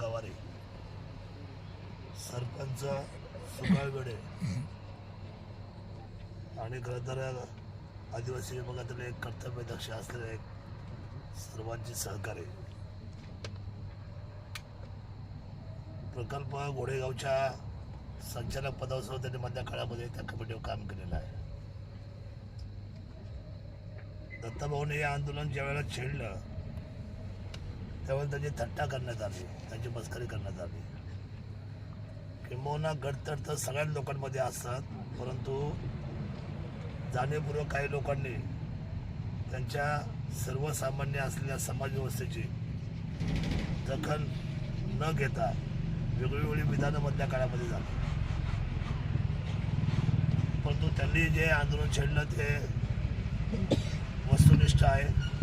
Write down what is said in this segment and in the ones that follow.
गवारे. सरपंच सुकाळगडे आणि खरंतर आदिवासी विभागातील एक कर्तव्यदक्ष असलेले एक सर्वांची सहकार्य. प्रकल्प घोडेगावच्या संचालक पदावर त्यांनी मधल्या काळामध्ये त्या कमिटीवर काम केलेलं आहे. दत्ताभाऊने हे आंदोलन ज्या वेळेला छेडलं त्यावेळेला त्यांची थट्टा करण्यात आली. त्यांची मस्करी करण्यात आली. किंबहुना गडतड तर सगळ्याच लोकांमध्ये असतात. परंतु जाणीवपूर्वक काही लोकांनी त्यांच्या सर्वसामान्य असलेल्या समाजव्यवस्थेची दखल न घेता वेगळी विधानं मधल्या काळामध्ये झाली. परंतु त्यांनी जे आंदोलन छेडलं ते वस्तुनिष्ठ आहे.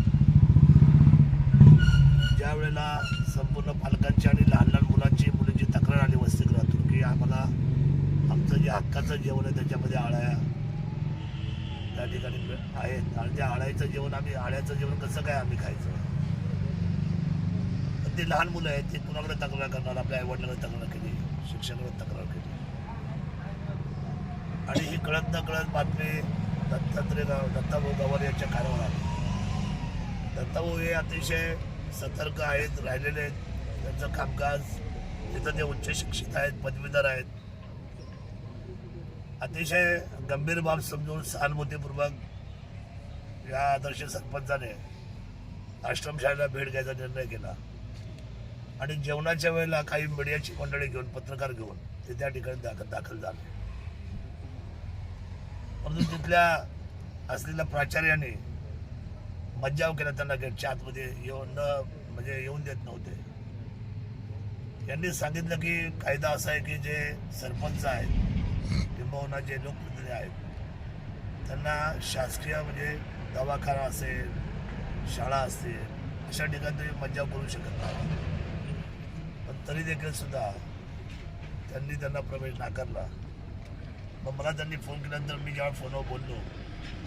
त्यावेळेला संपूर्ण पालकांची आणि लहान लहान मुलांची मुलींची तक्रार आली वसतिगृहातून की आम्हाला आमचं जे हक्काचं जेवण आहे त्याच्यामध्ये आळ्या त्या ठिकाणी मिळ- आहेत. आणि त्या आळ्याचं जेवण आम्ही आळ्याचं जेवण कसं काय आम्ही खायचं? पण ते लहान मुलं आहेत ते कुणाकडे तक्रार करणार? आपल्या आईवडिलांकडे तक्रार केली शिक्षकाकडे तक्रार केली. आणि ही कळत न कळत बातमी दत्तात्रय गाव दत्ताभाऊ गवार यांच्या कानावर आली. दत्ताभाऊ हे अतिशय सतर्क आहेत राहिलेले आहेत. त्यांचं कामकाज तिथं ते उच्च शिक्षित आहेत पदवीधर आहेत. अतिशय गंभीर बाब समजून सहानुभूतीपूर्वक या आदर्श सरपंचाने आश्रमशाळेला भेट घ्यायचा निर्णय केला. आणि जेवणाच्या वेळेला काही मीडियाची मंडळी घेऊन पत्रकार घेऊन ते त्या ठिकाणी दाखल दाखल झाले. परंतु तिथल्या असलेल्या प्राचार्याने मज्जाव केला त्यांना गेटच्या आतमध्ये येऊन न म्हणजे येऊन देत नव्हते. यांनी सांगितलं की कायदा असा आहे की जे सरपंच आहेत किंबहुना जे लोकप्रतिनिधी आहेत त्यांना शासकीय म्हणजे दवाखाना असेल शाळा असेल अशा ठिकाणी तुम्ही मज्जाव करू शकत नाही. पण तरी देखील सुद्धा त्यांनी त्यांना प्रवेश नाकारला. मग मला त्यांनी फोन केल्यानंतर मी जेव्हा फोनवर बोललो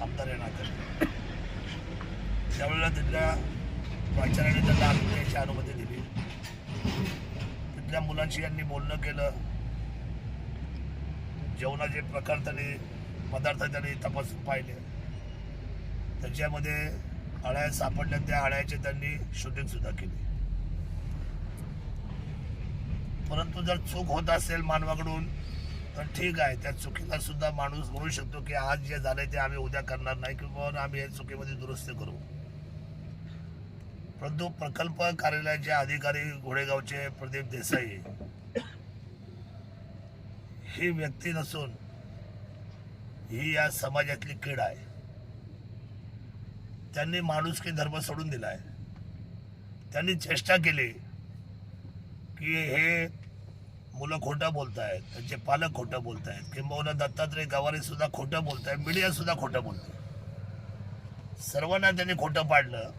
आमदार आहे नाकारले त्यावेळेला तिथल्या प्राचार्याने त्यांना आत्महत्याची अनुमती दिली. तिथल्या मुलांशी यांनी बोलणं केलं. जेवणाचे प्रकार त्यांनी पदार्थ त्यांनी तपासून पाहिले. त्याच्यामध्ये अळ्या सापडल्या त्या अळ्याचे त्यांनी शूटिंग सुद्धा केली. परंतु जर चूक होत असेल मानवाकडून तर ठीक आहे. त्या चुकीला सुद्धा माणूस म्हणू शकतो की आज जे झालंय ते आम्ही उद्या करणार नाही किंवा आम्ही या चुकीमध्ये दुरुस्ती करू. परंतु प्रकल्प कार्यालयाचे अधिकारी घोडेगावचे प्रदीप देसाई ही व्यक्ती नसून ही या समाजातली कीड आहे. त्यांनी माणुसकी धर्म सोडून दिला आहे त्यांनी चेष्टा केली की हे मुलं खोटं बोलतायत त्यांचे पालक खोटं बोलतायत किंबहुना दत्तात्रय गवारी सुद्धा खोटं बोलताय मीडिया सुद्धा खोटं बोलते सर्वांना त्यांनी खोटं पाडलं.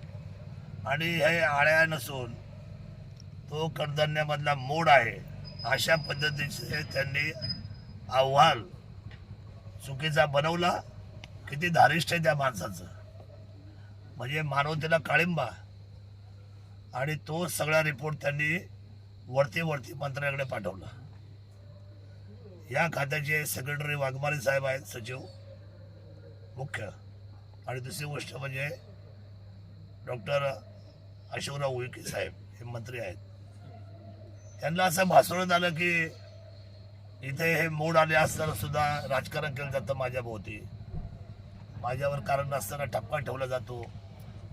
आणि हे आळ्या नसून तो कडधान्यामधला मोड आहे अशा पद्धतीचे त्यांनी अहवाल चुकीचा बनवला किती धारिष्ट आहे त्या माणसाचं. म्हणजे मानवतेला काळिंबा. आणि तो सगळा रिपोर्ट त्यांनी वरती वरती मंत्र्याकडे पाठवला. या खात्याचे सेक्रेटरी वाघमारे साहेब आहेत सचिव मुख्य. आणि दुसरी गोष्ट म्हणजे डॉक्टर अशोकराव उईके साहेब हे मंत्री आहेत. त्यांना असं भासवण्यात आलं की इथे हे मोड आले असताना सुद्धा राजकारण केलं जातं माझ्याभोवती माझ्यावर कारण नसताना ठपका ठेवला जातो.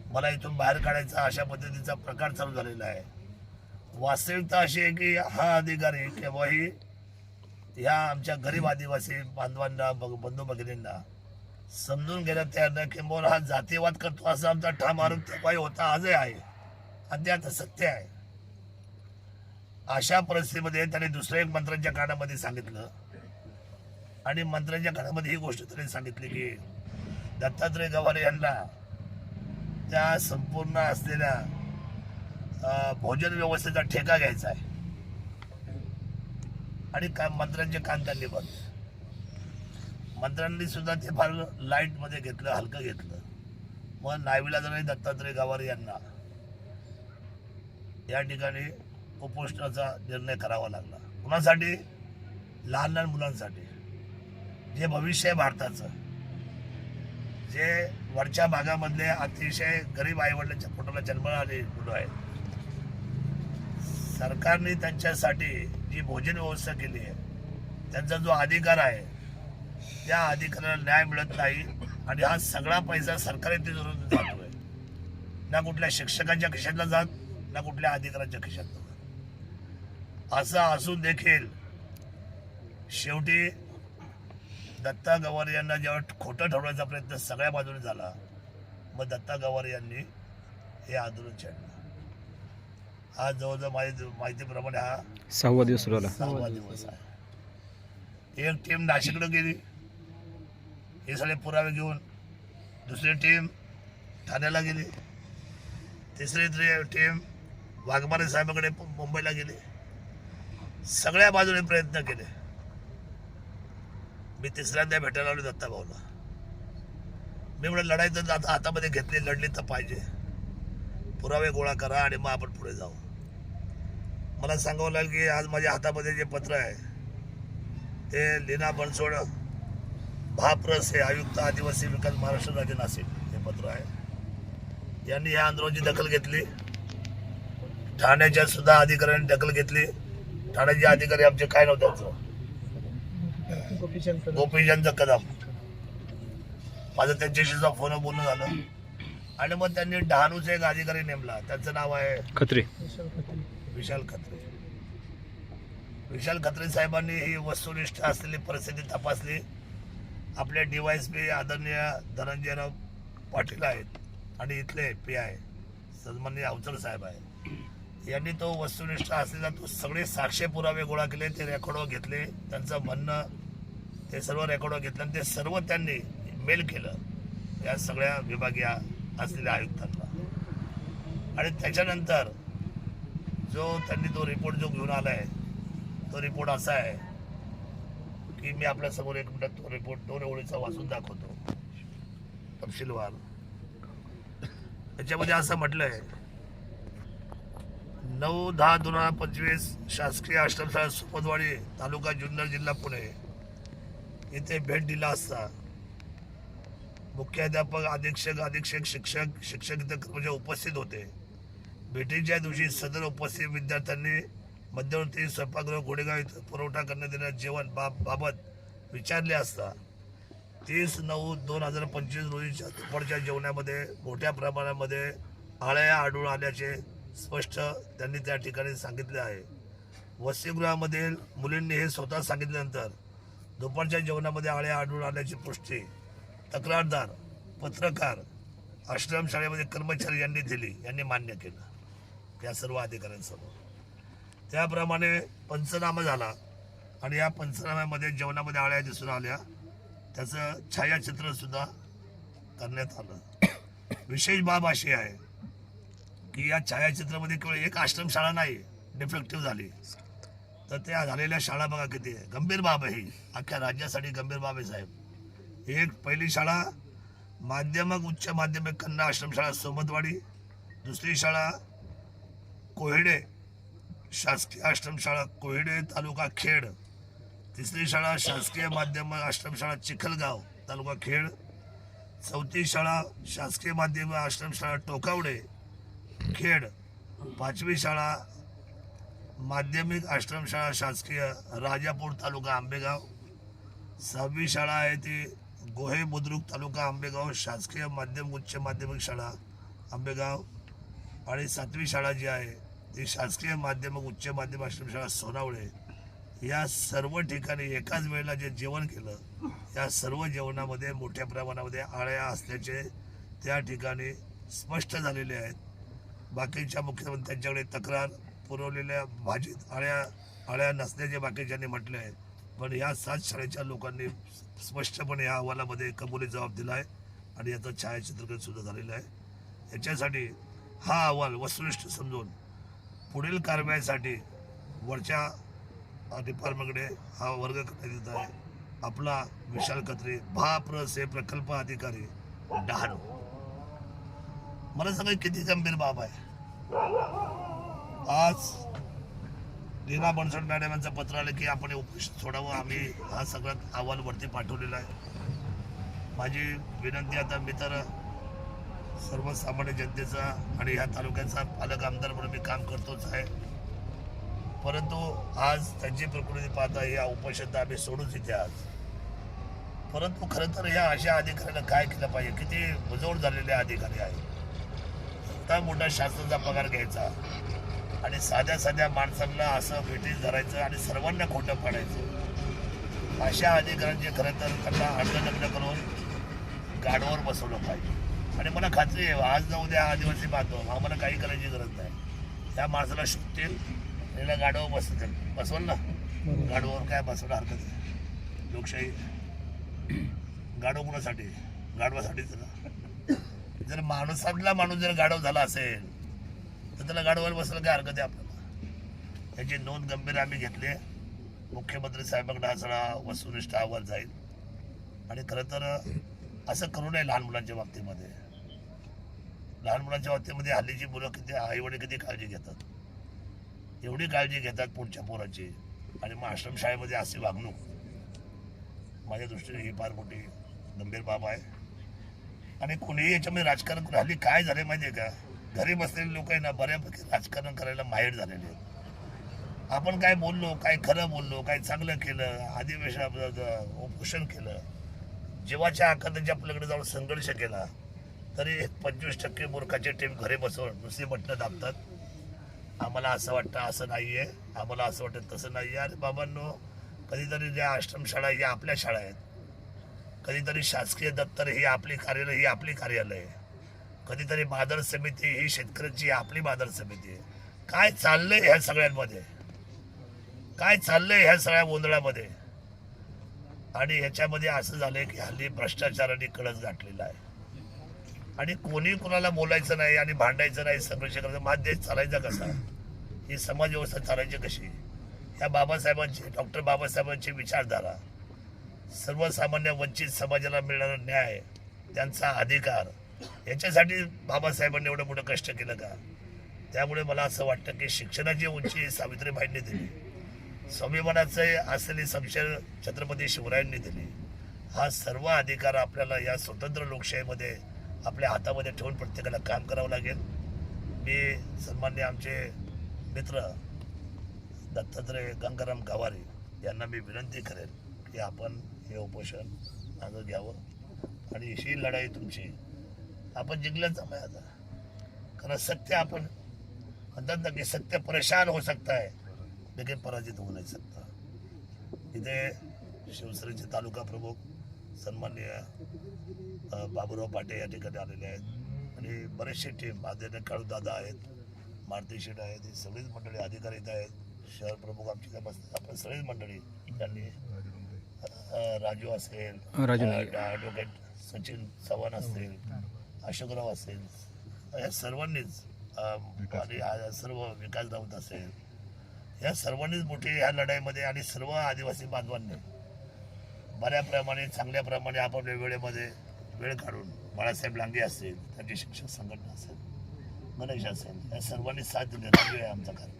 मला इथून बाहेर काढायचा अशा पद्धतीचा प्रकार चालू झालेला आहे. वास्तविकता अशी आहे की हा अधिकारी केव्हाही ह्या आमच्या गरीब आदिवासी बांधवांना बग- बंधू भगिनींना समजून घेण्यात तयार नाही किंबहुना हा जातीवाद करतो असा आमचा ठाम आरोप तेव्हाही होता आजही आहे. अत्यंत सत्य आहे. अशा परिस्थितीमध्ये त्यांनी दुसऱ्या एक मंत्र्यांच्या कानामध्ये सांगितलं. आणि मंत्र्यांच्या कानामध्ये ही गोष्ट त्यांनी सांगितली की दत्तात्रय गवारे यांना त्या संपूर्ण असलेल्या भोजन व्यवस्थेचा ठेका घ्यायचा आहे. आणि का मंत्र्यांचे कान त्यांनी बंद. मंत्र्यांनी सुद्धा ते फार लाईटमध्ये घेतलं हलकं घेतलं. मग नाविलाजाने दत्तात्रय गवारे यांना या ठिकाणी उपोषणाचा निर्णय करावा लागला. कुणासाठी? लहान लहान मुलांसाठी. जे भविष्य आहे भारताचं जे वरच्या भागामधले अतिशय गरीब आईवडिलांच्या पोटाला जन्म आले मुलं आहेत. सरकारने त्यांच्यासाठी जी भोजन व्यवस्था केली आहे त्यांचा जो अधिकार आहे त्या अधिकाराला न्याय मिळत नाही आणि हा सगळा पैसा सरकारी तिजोरीतून जातोय. ना कुठल्या शिक्षकांच्या खिशातला जात ना कुठल्या अधिकाऱ्यांच्या खिशातला जात असं असून देखील शेवटी दत्ता गवारी यांना जेव्हा खोटं ठरवायचा प्रयत्न सगळ्या बाजूने झाला मग दत्ता गवारी यांनी हे आंदोलन छेडलं. हा जवळजवळ माहिती माहितीप्रमाणे हा सहावा दिवस सुरू झाला. सहावा दिवस आहे. एक टीम नाशिककडे गेली. हे सगळे पुरावे घेऊन दुसरी टीम ठाण्याला गेली. तिसरी टीम वाघमारे साहेबाकडे मुंबईला गेले. सगळ्या बाजूने प्रयत्न केले. मी तिसऱ्यांदा भेटायला आलो दत्ता भाऊला. मी म्हणून लढाई आता हातामध्ये घेतली लढली तर पाहिजे. पुरावे गोळा करा आणि मग आपण पुढे जाऊ. मला सांगावं लागेल की आज माझ्या हातामध्ये जे पत्र आहे ते लीना बनसोड भाप्रस हे आयुक्त आदिवासी विकास महाराष्ट्र राज्य नाशिक हे पत्र आहे. यांनी या आंदोलनाची दखल घेतली. ठाण्याच्या सुद्धा अधिकाऱ्यांनी दखल घेतली. ठाण्याचे अधिकारी आमचे काय नव्हते गोपीचंद कदम. माझं त्यांच्याशी सुद्धा फोन बोलणं झालं. आणि मग त्यांनी डहाणूचा एक अधिकारी नेमला. त्यांचं नाव आहे खत्री. विशाल खत्रे. विशाल खत्रे साहेबांनी ही वस्तुनिष्ठ असलेली परिस्थिती तपासली. आपले डीवायएसपी आदरणीय धनंजयराव पाटील आहेत आणि इथले पी आय सन्माननीय अवचर साहेब आहे यांनी तो वस्तुनिष्ठ असलेला तो सगळे साक्ष पुरावे गोळा केले ते रेकॉर्डवर घेतले त्यांचं म्हणणं ते सर्व रेकॉर्डवर घेतलं आणि ते सर्व त्यांनी मेल केलं. या सगळ्या विभागीय असलेल्या आयुक्तांना. आणि त्याच्यानंतर जो त्यांनी तो रिपोर्ट जो घेऊन आला आहे तो रिपोर्ट असा आहे की मी आपल्यासमोर एक मिनिट तो रिपोर्ट दोन ओळीचा वाचून दाखवतो. तपशीलवार. त्याच्यामध्ये असं म्हटलं आहे नऊ दहा दोन हजार पंचवीस शासकीय आश्रमशाळा सुपदवाडी तालुका जुन्नर जिल्हा पुणे. इथे भेट दिला असता. मुख्याध्यापक अधीक्षक अधीक्षक शिक्षक शिक्षक इथे म्हणजे कर्मचारी उपस्थित होते. भेटीच्या दिवशी सदर उपस्थित विद्यार्थ्यांनी मध्यवर्ती स्वयंपाकगृह घोडेगाव इथं पुरवठा करण्यात येणाऱ्या जेवण बाब बाबत विचारले असता. तीस नऊ दोन हजार पंचवीस रोजीच्या दुपारच्या जेवणामध्ये मोठ्या प्रमाणामध्ये आळ्या आढळून आल्याचे स्पष्ट त्यांनी त्या ठिकाणी सांगितले आहे. वसतिगृहामधील मुलींनी हे स्वतः सांगितल्यानंतर दुपारच्या जेवणामध्ये आळ्या आढळून आल्याची पुष्टी तक्रारदार पत्रकार आश्रमशाळेमध्ये कर्मचारी यांनी दिली यांनी मान्य केलं. या सर्व अधिकाऱ्यांसमोर. त्याप्रमाणे पंचनामा झाला आणि या पंचनाम्यामध्ये जेवणामध्ये आळ्या दिसून आल्या. त्याचं छायाचित्रसुद्धा करण्यात आलं. विशेष बाब अशी आहे की या छायाचित्रामध्ये केवळ एक आश्रमशाळा नाही डिफेक्टिव्ह झाली. तर त्या झालेल्या शाळा बघा किती आहे. गंभीर बाब आहे ही. अख्ख्या राज्यासाठी गंभीर बाब आहे साहेब. एक पहिली शाळा माध्यमिक उच्च माध्यमिक कन्या आश्रमशाळा सोमतवाडी दुसरी शाळा कोहिडे शासकीय आश्रमशाळा कोहिडे तालुका खेड. तिसरी शाळा शासकीय माध्यमिक आश्रमशाळा चिखलगाव तालुका खेड. चौथी शाळा शासकीय माध्यमिक आश्रमशाळा टोकावडे. खेड पाचवी शाळा माध्यमिक आश्रमशाळा शासकीय राजापूर तालुका आंबेगाव. सहावी शाळा आहे ती गोहे बुद्रुक तालुका आंबेगाव शासकीय माध्यमिक उच्च माध्यमिक शाळा आंबेगाव. आणि सातवी शाळा जी आहे ती शासकीय माध्यमिक उच्च माध्यमिक आश्रमशाळा सोनावळे. या सर्व ठिकाणी एकाच वेळेला जे जेवण केलं या सर्व जेवणामध्ये मोठ्या प्रमाणामध्ये आळ्या असल्याचे त्या ठिकाणी स्पष्ट झालेले आहेत. बाकीच्या मुख्यमंत्र्यांच्याकडे तक्रार पुरवलेल्या भाजीत आळ्या आळ्या नसल्याचे बाकीच्यांनी म्हटले आहे. पण ह्या सात शाळेच्या लोकांनी स्पष्टपणे या अहवालामध्ये कबुली जबाब दिला आहे आणि याचं छायाचित्रकरण सुद्धा झालेलं आहे. याच्यासाठी हा अहवाल वस्तुनिष्ठ समजून पुढील कारवाईसाठी वरच्या डिपार्टमेंटकडे हा वर्ग करण्यात येत आहे. आपला विशाल खत्रे भाप्रस हे प्रकल्प अधिकारी डहाणू. मला सांगा किती गंभीर बाब आहे? आज लीना बनसोड मॅडम यांचं पत्र आलं की आपण हे उपोषण सोडावं. आम्ही हा सगळ्यात अहवाल वरती पाठवलेला आहे. माझी विनंती आता मी तर सर्वसामान्य जनतेचा आणि ह्या तालुक्याचा पालक आमदार म्हणून मी काम करतोच आहे. परंतु आज त्यांची प्रकृती पाहता या उपोषण आम्ही सोडूच इथे आज. परंतु खरं तर या अशा अधिकाऱ्याला काय केलं पाहिजे? किती मुजवड झालेले अधिकारी आहेत. एवढा मोठा शासनाचा पगार घ्यायचा. आणि साध्या साध्या माणसांना असं भेटीस धरायचं आणि सर्वांना खोटं पाडायचं. अशा अधिकाऱ्यांचे खरं तर त्यांना अर्धनग्न करून गाडवर बसवलं पाहिजे. आणि मला खात्री आहे आज जाऊ द्या आदिवासी बांधव आम्हाला काही करायची गरज नाही. त्या माणसाला शोधतील त्याला गाडवर बसतील बसवल ना? गाडवर काय बसवलं हरकत नाही. लोकशाही गाडव कुणासाठी? गाडवासाठीच ना? जर माणसातला माणूस जर गाढव झाला असेल तर त्याला गाढवायला बसायला काय हरकत आहे आपल्याला? याची नोंद गंभीर आम्ही घेतली मुख्यमंत्री साहेबांकडे हा सगळा वस्तुनिष्ठ अहवाल जाईल. आणि खरं तर असं करू नये लहान मुलांच्या बाबतीमध्ये. लहान मुलांच्या बाबतीमध्ये हल्लीची मुलं किती आईवडील किती काळजी घेतात? एवढी काळजी घेतात पुढच्या पोराची. आणि मग आश्रमशाळेमध्ये अशी वागणूक. माझ्या दृष्टीने ही फार मोठी गंभीर बाब आहे. आणि कोणीही याच्यामध्ये राजकारण हल्ली काय झालं माहिती आहे का? घरी बसलेले लोक आहे ना बऱ्यापैकी राजकारण करायला माहीर झालेले आहेत. आपण काय बोललो काय खरं बोललो काय चांगलं केलं अधिवेशन उपोषण केलं जीवाच्या आकांताच्या आपल्याकडे जाऊन संघर्ष केला तरी पंचवीस टक्के मूर्खाचे टीम घरी बसवून नुसती बटणं दाबतात. आम्हाला असं वाटतं असं नाही आहे आम्हाला असं वाटतं तसं नाही आहे अरे बाबांनो कधीतरी ज्या आश्रमशाळा या आपल्या शाळा आहेत. कधीतरी शासकीय दप्तर ही आपली कार्यालय ही आपली कार्यालय. कधीतरी बाजार समिती ही शेतकऱ्यांची आपली बाजार समिती. आहे काय चाललंय ह्या सगळ्यांमध्ये? काय चाललंय ह्या सगळ्या गोंधळामध्ये? आणि ह्याच्यामध्ये असं झालंय की हल्ली भ्रष्टाचाराने कळस गाठलेला आहे. आणि कोणी कोणाला बोलायचं नाही आणि भांडायचं नाही संघर्ष करायचं माझ देश चालायचा कसा? ही समाज व्यवस्था चालायची कशी? ह्या बाबासाहेबांची डॉक्टर बाबासाहेबांची विचारधारा. सर्वसामान्य वंचित समाजाला मिळणारा न्याय त्यांचा अधिकार. याच्यासाठी बाबासाहेबांनी एवढं मोठं कष्ट केलं का? त्यामुळे मला असं वाटतं की शिक्षणाची उंची सावित्रीबाईंनी दिली. स्वाभिमानाचं असलेली संशय छत्रपती शिवरायांनी दिली. हा सर्व अधिकार आपल्याला या स्वतंत्र लोकशाहीमध्ये आपल्या हातामध्ये ठेवून प्रत्येकाला काम करावं लागेल. मी सन्मान्य आमचे मित्र दत्तात्रय गंगाराम गावारी यांना मी विनंती करेन की आपण हे उपोषण मागं घ्यावं. आणि ही लढाई तुमची. आपण जिंकल्याच आहे आता. कारण सत्य आपण म्हणतात ना की सत्य परेशान हो सकता है लेकिन पराजित होऊ नाही सकता इथे शिवसेनेचे तालुका प्रमुख सन्माननीय बाबुराव बाबूराव पाटे या ठिकाणी आलेले आहेत. आणि बरेचसे टीम आदरणीय काळू दादा आहेत मारुती शेठ आहेत ही सगळीच मंडळी अधिकारी आहेत. शहर प्रमुख आमची इथं बसतात आपण सगळीच मंडळी त्यांनी राजू असेल राजू नाईक. ॲडव्होकेट सचिन चव्हाण असतील अशोकराव असेल या सर्वांनीच अ, आणि आ- सर्व विकास राऊत असेल या सर्वांनीच मोठी ह्या लढाईमध्ये आणि सर्व आदिवासी बांधवांनी बऱ्याप्रमाणे चांगल्याप्रमाणे आपापल्या वेळेमध्ये वेळ काढून बाळासाहेब लांगे असतील त्यांची शिक्षक संघटना असेल गणेश असेल या सर्वांनी साथ दिली. राजू आहे आमचा कार्यक्रम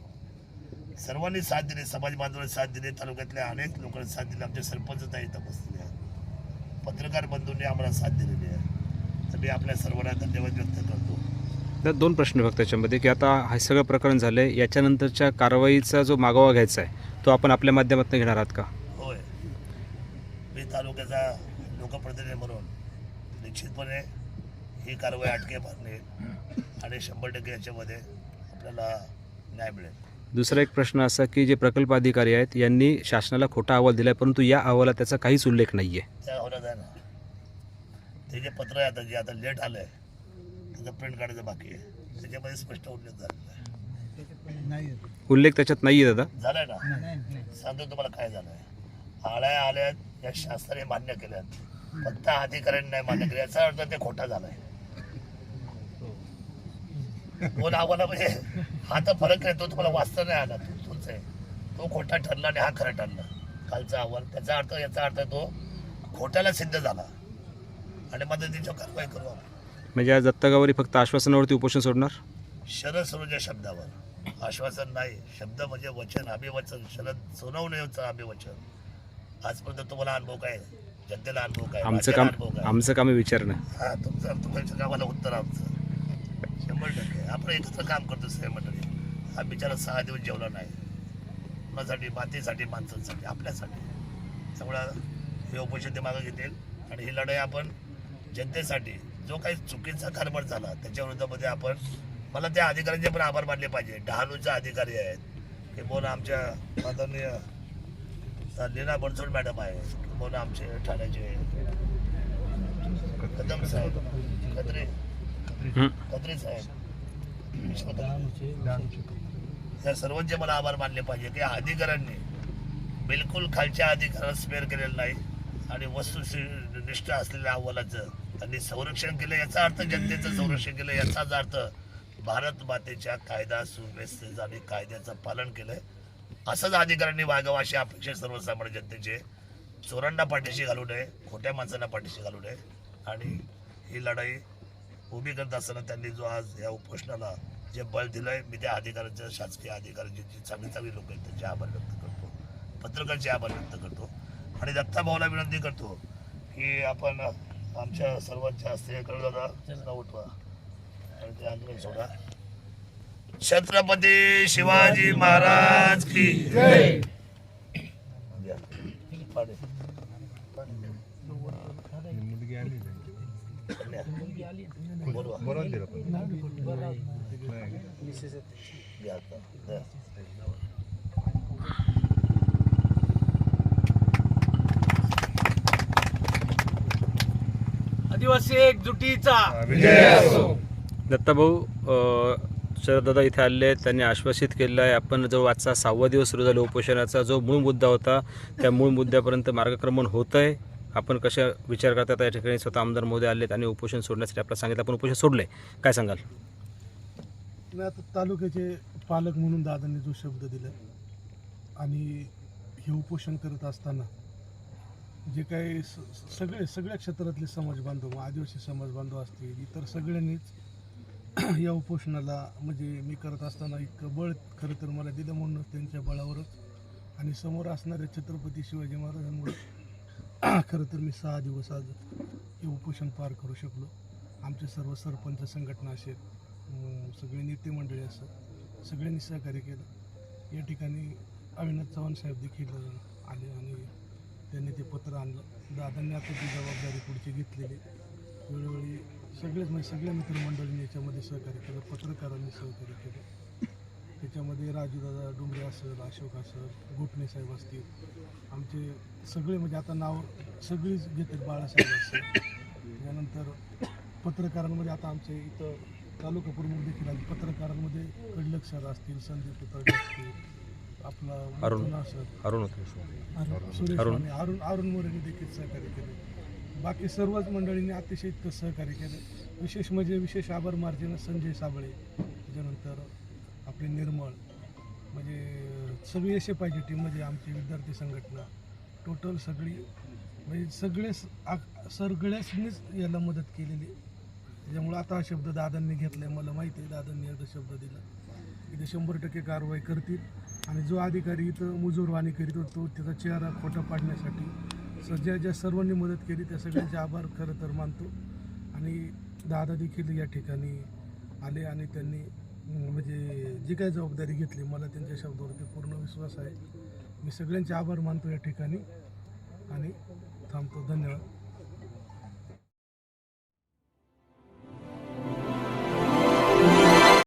सर्वांनी साथ दिली समाज बांधवांनी साथ दिली तालुक्यातल्या अनेक लोकांनी साथ दिली आमचे सरपंच इथं बसलेले आहेत. पत्रकार बंधूंनी आम्हाला साथ दिलेली आहे. तर मी आपल्या सर्वांना धन्यवाद व्यक्त करतो. तर दोन प्रश्न फक्त त्याच्यामध्ये की आता हे सगळं प्रकरण झालं आहे याच्यानंतरच्या कारवाईचा जो मागोवा घ्यायचा आहे तो आपण आपल्या माध्यमातून घेणार आहात का? होय. मी तालुक्याचा लोकप्रतिनिधी म्हणून निश्चितपणे ही कारवाई अटके मारणे आणि शंभर टक्के याच्यामध्ये आपल्याला न्याय मिळेल. दुसरा एक प्रश्न असा की जे प्रकल्प अधिकारी आहेत यांनी शासनाला खोटा अहवाल दिला आहे परंतु या अहवालात त्याचा काहीच उल्लेख नाही आहे त्या होण्यात आहे ना ते जे पत्र आहे आता जे आता लेट आलं आहे त्याचं प्रिंट काढायचं बाकी आहे. त्याच्यामध्ये स्पष्ट उल्लेख झालेला आहे. उल्लेख त्याच्यात नाही आहे दादा. झालाय ना? सांगतो तुम्हाला काय झालंय. आळ्या आल्यात या शास्त्राने मान्य केल्यात. फक्त अधिकाऱ्यांनी नाही मान्य केलं. याचा अर्थ ते खोटा झालाय. दोन आव्हाना म्हणजे हा तर फरक आहे तो तुम्हाला वाचता नाही आला तो तुमचा आहे. तो खोटा ठरला आणि हा खरा ठरला. कालचा अहवाल त्याचा अर्थ याचा अर्थ तो खोट्याला सिद्ध झाला. आणि मदतीच्या कारवाई करू आपण. म्हणजे आज दत्तगावारी फक्त आश्वासनावरती उपोषण सोडणार? शरद सरोच्या शब्दावर. आश्वासन नाही. शब्द म्हणजे वचन अभिवचन शरद सोनवण्याचं अभिवचन आजपर्यंत तुम्हाला अनुभव काय? जनतेला अनुभव काय? आमचं राज्याला काम अनुभव काय? आमचं काम आहे विचारणं. हा तुमचं तुमच्या कामाला उत्तर आमचं. शंभर टक्के. आपण एकत्र काम करतो सगळ्या मंडळी. हा बिचारा सहा दिवस जेवला नाही. कुणासाठी? मातीसाठी माणसांसाठी आपल्यासाठी. त्यामुळं हे उपोषण ते मागं घेतील. आणि ही लढाई आपण जनतेसाठी जो काही चुकीचा कारभार झाला त्याच्या विरोधामध्ये आपण मला त्या अधिकाऱ्यांचे पण आभार मानले पाहिजे. डहाणूचे अधिकारी आहेत. किंवा आमच्या माननीय लीना बनसोड मॅडम आहे किंवा आमचे ठाण्याचे. कदम साहेब. कत्रे हं. कत्रे साहेब या सर्वांचे मला आभार मानले पाहिजे की अधिकाऱ्यांनी बिलकुल खालच्या अधिकाऱ्याला स्पेअर केलेलं नाही आणि वस्तुनिष्ठ असलेल्या अहवालाचं त्यांनी संरक्षण केलं. याचा अर्थ जनतेचं संरक्षण केलं. याचाच अर्थ भारत मातेच्या कायदा सुव्यवस्थेचं आणि कायद्याचं पालन केलंय असंच अधिकाऱ्यांनी वागावं अशी अपेक्षा सर्वसामान्य जनतेचे. चोरांना पाठीशी घालू नये खोट्या माणसांना पाठीशी घालू नये. आणि ही लढाई उभी करत असताना त्यांनी जो आज या उपोषणाला जे बळ दिलंय मी त्या अधिकाऱ्यांच्या शासकीय अधिकाऱ्यांचे जे चांगली चांगली लोक आहेत त्यांचे आभार व्यक्त करतो. पत्रकारचे आभार व्यक्त करतो. आणि दत्ता भाऊला विनंती करतो की आपण आमच्या सर्वांच्या हस्ते करू दादा. उठवा. आणि ते आंदोलन सोडा. छत्रपती शिवाजी महाराज की जय पाडे. बोलवा. घ्या आता. द्या. आदिवासी एकजुटीचा. दत्ताभाऊ अ, शरददादा इथे आले आहेत त्यांनी आश्वासित केलेलं आहे आपण जो आजचा सहावा दिवस सुरू झाला उपोषणाचा जो मूळ मुद्दा होता त्या मूळ मुद्द्यापर्यंत मार्गक्रमण होत आहे आपण कशा विचार करता या ठिकाणी स्वतः आमदार मोदी आलेत आणि उपोषण सोडण्यासाठी आपल्याला सांगितलं आपण उपोषण सोडलंय काय सांगाल? मी आता तालुक्याचे पालक म्हणून दादांनी जो शब्द दिला आणि हे उपोषण करत असताना जे काही स- सगळे सगळ्या क्षेत्रातले समाज बांधव मग आदिवासी समाज बांधव असतील इतर सगळ्यांनीच या उपोषणाला म्हणजे मी करत असताना इतकं बळ खरं तर मला दिलं म्हणून त्यांच्या बळावरच. आणि समोर असणाऱ्या छत्रपती शिवाजी महाराजांमुळे खरं तर मी सहा दिवस आज हे उपोषण पार करू शकलो. आमचे सर्व सरपंच संघटना असेल सगळे नेते मंडळी असं सगळ्यांनी सहकार्य केलं. या ठिकाणी अविनाश चव्हाण साहेब देखील आले आणि त्यांनी ते पत्र आणलं. दादांनी आता ती जबाबदारी पुढची घेतलेली वेळोवेळी सगळेच म्हणजे सगळ्या मित्रमंडळींनी याच्यामध्ये सहकार्य केलं पत्रकारांनी सहकार्य केलं. त्याच्यामध्ये राजूदादा डोंगरे असेल अशोक असेल गोटणे साहेब असतील. आमचे सगळे म्हणजे आता नाव सगळीच घेतात बाळासाहेब असेल त्यानंतर पत्रकारांमध्ये आता आमचे इथं तालुका प्रमुख देखील आले पत्रकारांमध्ये कडलक सर असतील संदीप उतरडे असतील आपला अरुण. अरुण सुरेश अरुण अरुण मोरेने देखील सहकार्य केले. बाकी सर्वच मंडळींनी अतिशय इतकं सहकार्य केलं. विशेष म्हणजे विशेष आभार मार्जिन संजय साबळे. त्याच्यानंतर आपले निर्मळ. म्हणजे सगळी असे पाहिजे टीम म्हणजे आमची विद्यार्थी संघटना. टोटल सगळी म्हणजे सगळेच आ- सगळ्यासनीच याला मदत केलेली. त्याच्यामुळं आता हा शब्द दादांनी घेतलाय. मला माहिती आहे दादांनी एकदा शब्द दिला. की ते शंभर टक्के कारवाई करतील. आणि जो अधिकारी इथं मुजूरवाणी करीत होतो त्याचा चेहरा खोटा पाडण्यासाठी स ज्या ज्या सर्वांनी मदत केली त्या सगळ्यांचे आभार खरं तर मानतो. आणि दादा देखील या ठिकाणी आले आणि त्यांनी म्हणजे जी काय जबाबदारी घेतली मला त्यांच्या शब्दावरती पूर्ण विश्वास आहे. मी सगळ्यांचे आभार मानतो या ठिकाणी. आणि थांबतो. धन्यवाद.